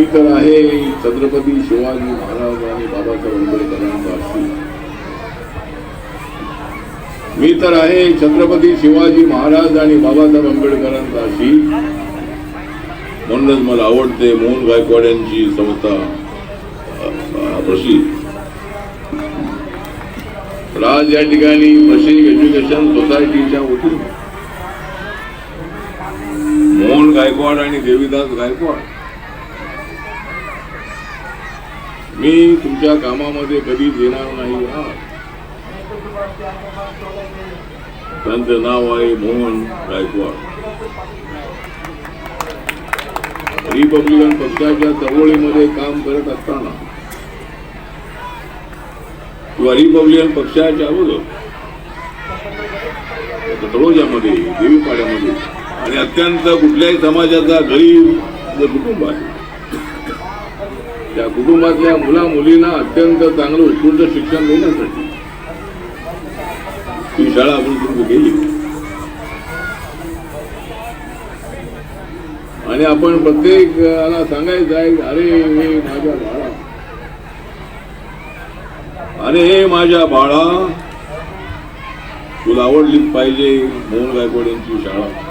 मी तर आहे छत्रपती शिवाजी महाराज आणि बाबासाहेब आंबेडकरांचा मी तर आहे छत्रपती शिवाजी महाराज आणि बाबासाहेब आंबेडकरांचा अशी म्हणूनच मला आवडते मोहन गायकवाड यांची संस्था अ, राज या ठिकाणी प्रशिक एज्युकेशन सोसायटीच्या वतीने मोहन गायकवाड आणि देवीदास गायकवाड मी तुमच्या कामामध्ये कधीच येणार नाही हा. त्यांचं नाव आहे मोहन गायकवाड. रिपब्लिकन पक्षाच्या चळवळीमध्ये काम करत असताना किंवा रिपब्लिकन पक्षाच्या अगोदर तळोजामध्ये देवीपाड्यामध्ये आणि अत्यंत कुठल्याही समाजाचा गरीब कुटुंब आहे. त्या कुटुंबातल्या मुला मुलींना अत्यंत चांगलं उत्कृष्ट शिक्षण देण्यासाठी ही शाळा आपण सुरू केली. आणि आपण प्रत्येकाला सांगायचं आहे अरे हे माझ्या बाळा. अरे हे माझ्या बाळा. तुला आवडलीच पाहिजे मोहन गायकवाड यांची शाळा.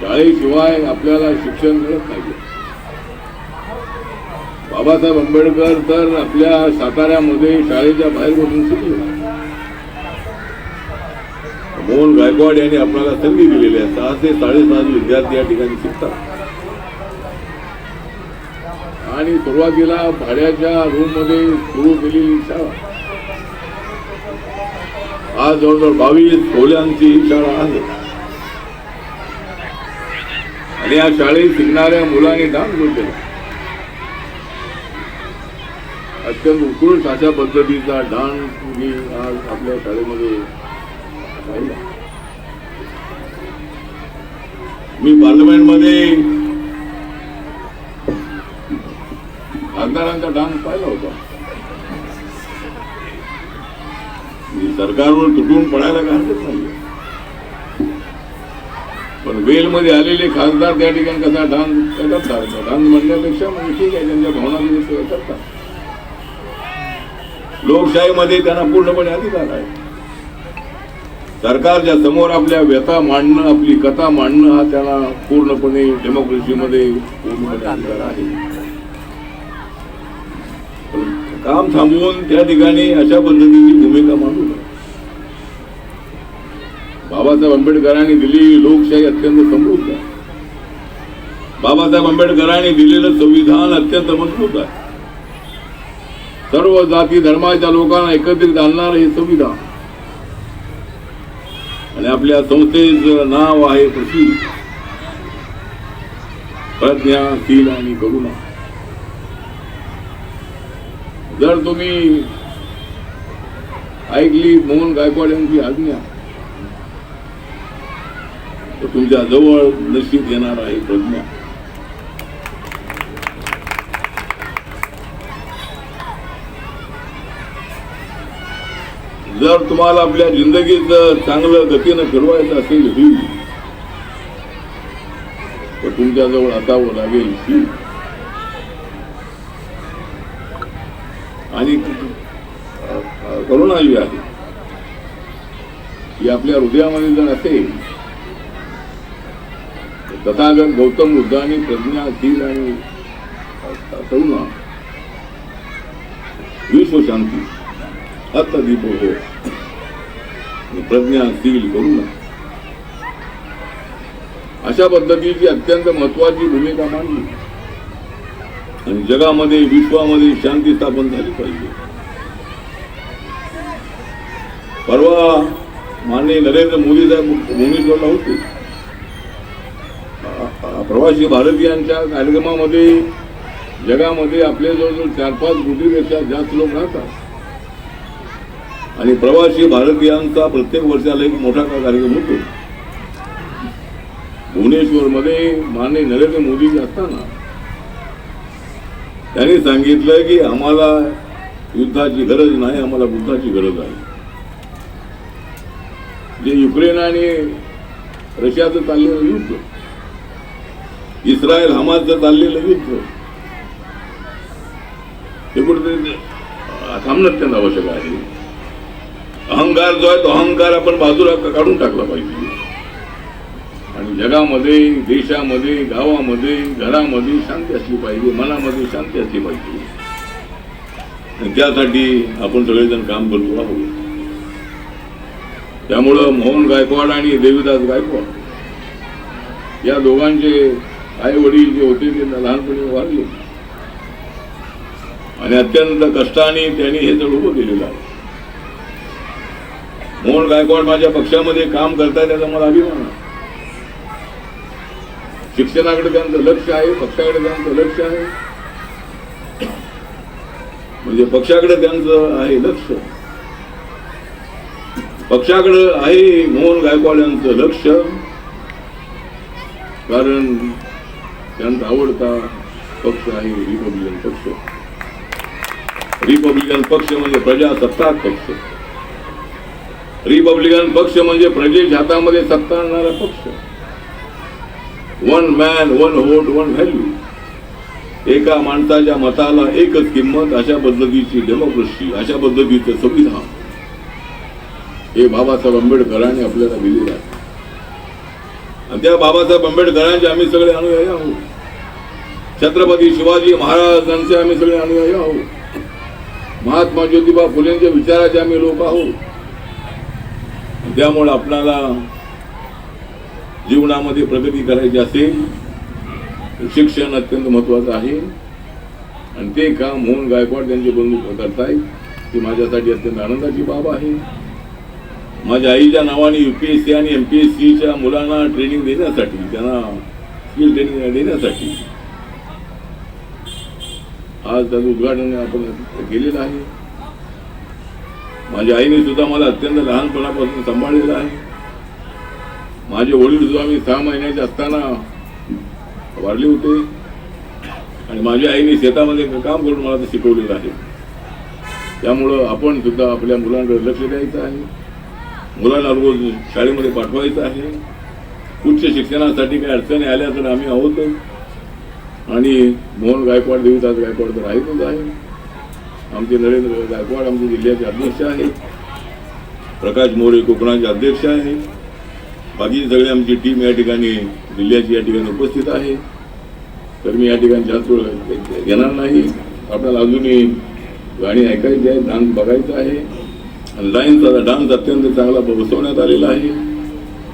शाळेशिवाय आपल्याला शिक्षण मिळत नाही बाबासाहेब आंबेडकर तर आपल्या साताऱ्यामध्ये शाळेच्या बाहेर बसून शिकले. मोहन गायकवाड यांनी आपल्याला संधी दिलेली आहे. सहा ते साडेसहा विद्यार्थी या ठिकाणी शिकतात. आणि सुरुवातीला भाड्याच्या रूममध्ये सुरू केलेली शाळा. आज जवळजवळ बावीस खोल्यांची शाळा आहे. आणि या शाळेत शिकणाऱ्या मुलांनी डान्स केला अत्यंत उत्कृष्ट अशा पद्धतीचा डान्स मी आज आपल्या शाळेमध्ये पाहिला. मी पार्लमेंटमध्ये खासदारांचा डान्स पाहिला होता. मी सरकारवर तुटून पडायला काय हरकत नाही. पण वेलमध्ये आलेले खासदार त्या ठिकाणी कसा डान्स करतात? डान्स म्हणण्यापेक्षा म्हणजे ठीक आहे त्यांच्या भावना सेवा करतात. लोकशाहीमध्ये त्यांना पूर्णपणे अधिकार आहे. सरकारच्या समोर आपल्या व्यथा मांडणं आपली कथा मांडणं हा त्यांना पूर्णपणे डेमोक्रेसीमध्ये पूर्णपणे अधिकार आहे. काम थांबवून त्या ठिकाणी अशा पद्धतीची भूमिका मांडू बाबासाहेब आंबेडकरांनी दिलेली लोकशाही अत्यंत समृद्ध आहे. बाबासाहेब आंबेडकरांनी दिलेलं संविधान अत्यंत मजबूत आहे. सर्व जाती धर्माच्या लोकांना एकत्रित आणणार हे संविधान. आणि आपल्या संस्थेचं नाव आहे कृषी. प्रज्ञा शील आणि करुणा. जर तुम्ही ऐकली मोहन गायकवाड यांची आज्ञा तर तुमच्या जवळ नशीब येणार आहे प्रज्ञा. जर तुम्हाला आपल्या जिंदगीत चांगलं गतीनं फिरवायचं असेल ही तर तुमच्याजवळ असावं लागेल ही. आणि करुणा जी आहे. ही आपल्या हृदयामध्ये जर असेल तथागत गौतम बुद्धांनी प्रज्ञाशील आणि अ, करुणा विश्वशांती अत्तदीप हो. प्रज्ञाशील करुणा. अशा पद्धतीची अत्यंत महत्वाची भूमिका मांडली. आणि जगामध्ये विश्वामध्ये शांती स्थापन झाली पाहिजे. परवा माननीय नरेंद्र मोदी साहेब भुवनेश्वरला होते. प्रवासी भारतीयांच्या कार्यक्रमामध्ये जगामध्ये आपले जवळजवळ चार पाच कोटीपेक्षा जास्त लोक राहतात. आणि प्रवासी भारतीयांचा प्रत्येक वर्षाला एक मोठा कार्यक्रम होतो. भुवनेश्वरमध्ये माननीय नरेंद्र मोदीजी असताना त्यांनी सांगितलं की आम्हाला युद्धाची गरज नाही आम्हाला बुद्धाची गरज आहे. जे युक्रेन आणि रशियाचं चाललेलं युद्ध इस्रायल हमासचं चाललेलं युद्ध हे कुठेतरी थांबणं त्यांना आवश्यक आहे. अहंकार जो आहे तो अहंकार आपण बाजूला काढून टाकला पाहिजे. आणि जगामध्ये देशामध्ये गावामध्ये घरामध्ये शांती असली पाहिजे मनामध्ये शांती असली पाहिजे. आणि त्यासाठी आपण सगळेजण काम करतो आहोत. त्यामुळं मोहन गायकवाड आणि देवीदास गायकवाड या दोघांचे आई वडील जे होते ते लहानपणी वाढले. आणि अत्यंत कष्टाने त्यांनी हे जड उभं केलेलं आहे. मोहन गायकवाड माझ्या पक्षामध्ये काम करताय त्याचा मला अभिमान आहे. शिक्षणाकडे त्यांचं लक्ष आहे पक्षाकडे त्यांचं लक्ष आहे. म्हणजे पक्षाकडे त्यांचं आहे लक्ष. पक्षाकडे आहे मोहन गायकवाड यांचं लक्ष. कारण त्यांचा आवडता पक्ष आहे रिपब्लिकन पक्ष. रिपब्लिकन पक्ष म्हणजे प्रजासत्ताक पक्ष. रिपब्लिकन पक्ष म्हणजे प्रजेश हातामध्ये सत्ता आणणारा पक्ष. One man one vote one value एका माणसाच्या मताला एकच किंमत अशा पद्धतीची डेमोक्रेसी अशा पद्धतीचं संविधान. हे बाबासाहेब आंबेडकरांनी आपल्याला दिलेलं आहे. आणि त्या बाबासाहेब आंबेडकरांचे आम्ही सगळे अनुयायी आहोत. छत्रपती शिवाजी महाराजांचे आम्ही सगळे अनुयायी आहोत. महात्मा ज्योतिबा फुलेंच्या विचाराचे आम्ही लोक आहोत. त्यामुळे आपल्याला जीवनामध्ये प्रगती करायची असेल शिक्षण अत्यंत महत्वाचं आहे. आणि ते काम मोहन गायकवाड त्यांचे बंधू करतायत. ती माझ्यासाठी अत्यंत आनंदाची बाब आहे. माझ्या आईच्या नावाने यू पी एस सी आणि एम पी एस सीच्या मुलांना ट्रेनिंग देण्यासाठी त्यांना स्किल ट्रेनिंग देण्यासाठी आज त्याचं उद्घाटन आपण केलेलं आहे. माझ्या आईने सुद्धा मला अत्यंत लहानपणापासून सांभाळलेलं आहे. माझे वडील सुद्धा मी सहा महिन्याचे असताना वाढले होते. आणि माझ्या आईने शेतामध्ये काम करून मला ते शिकवलेलं आहे. त्यामुळं आपण सुद्धा आपल्या मुलांकडे लक्ष द्यायचं आहे. मुलांना रोज शाळेमध्ये पाठवायचं आहे. उच्च शिक्षणासाठी काही अडचणी आल्या तर आम्ही आहोतच. आणि मोहन गायकवाड देवीदास गायकवाड तर आहेतच आहे. आमचे नरेंद्र गायकवाड आमचे जिल्ह्याचे अध्यक्ष आहेत. प्रकाश मोरे कोकणाचे अध्यक्ष आहे. बाकी सगळे आमची टीम या ठिकाणी जिल्ह्याची या ठिकाणी उपस्थित आहे. तर मी या ठिकाणी जास्त घेणार नाही. आपल्याला अजूनही गाणी ऐकायची आहे डान्स बघायचा आहे. आणि लाईनचा डान्स अत्यंत चांगला बसवण्यात आलेला आहे.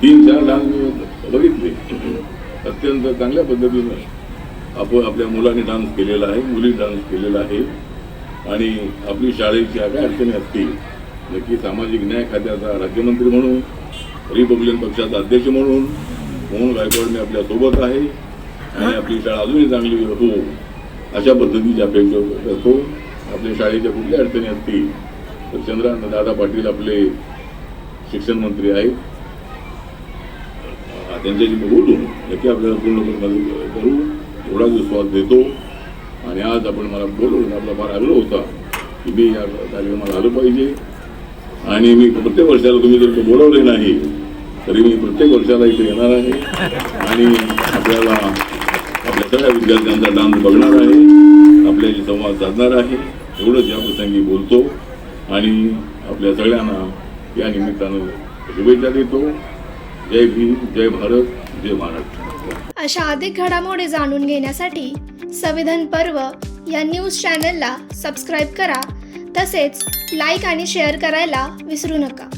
तीन चार डान्स मी बघितले. अत्यंत चांगल्या पद्धतीनं. आपण आपल्या मुलांनी डान्स केलेला आहे मुली डान्स केलेला आहे. आणि आपली शाळेची काय अडचणी असतील नक्की सामाजिक न्याय खात्याचा राज्यमंत्री म्हणून रिपब्लिकन पक्षाचा अध्यक्ष म्हणून मोहन गायकवाडने आपल्यासोबत आपल्यासोबत आहे. आणि आपली शाळा अजूनही चांगली हो अशा पद्धतीची अपेक्षा करतो आपल्या शाळेच्या कुठल्या अडचणी असतील तर चंद्रकांत दादा पाटील आपले शिक्षण मंत्री आहेत. त्यांच्याशी मी बोलून नक्की आपल्याला पूर्णपणे मदत करू. एवढा विश्वास देतो. आणि आज आपण मला बोलवून आपला फार आग्रह होता की मी या कार्यक्रमाला आलं पाहिजे. आणि मी प्रत्येक वर्षाला तुम्ही जर बोलवले नाही तरी मी प्रत्येक वर्षाला इथे येणार आहे. आणि आपल्याला आपल्या सगळ्या विद्यार्थ्यांचा डान्स बघणार आहे. आपल्याशी संवाद साधणार आहे. एवढंच या प्रसंगी बोलतो. आणि आपल्या सगळ्यांना या निमित्तानं शुभेच्छा देतो. जय भीम जय भारत जय महाराष्ट्र. अशा अधिक घडामोडी जाणून घेण्यासाठी संविधान पर्व या न्यूज चॅनलला सबस्क्राईब करा. तसेच लाईक आणि शेअर करायला विसरू नका.